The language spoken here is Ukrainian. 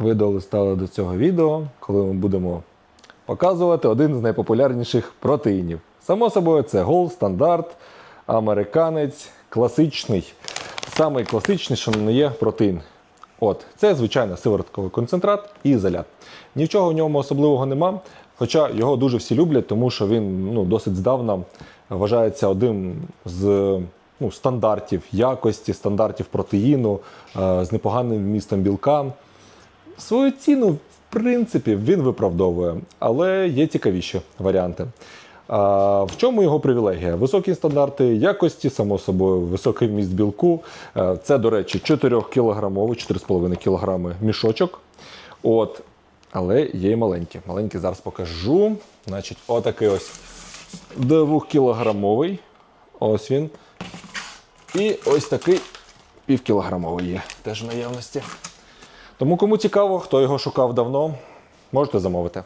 ви долистали до цього відео, коли ми будемо показувати один з найпопулярніших протеїнів. Само собою, це Gold, стандарт, американець, класичний. Самий класичний, що не є протеїн. От, це звичайно сиворотковий концентрат і ізолят. Нічого в ньому особливого нема, хоча його дуже всі люблять, тому що він ну, досить здавна вважається одним з ну, стандартів якості, стандартів протеїну е, з непоганим вмістом білка. Свою ціну, в принципі, він виправдовує, але є цікавіші варіанти. А, в чому його привілегія? Високі стандарти якості, само собою, високий вміст білку. Е, Це, до речі, 4 кілограмовий, 4,5 кілограми мішочок. От. Але є і маленькі. Маленькі зараз покажу. Значить, отакий ось 2-кілограмовий. Ось він. І ось такий півкілограмовий є теж в наявності. Тому кому цікаво, хто його шукав давно, можете замовити.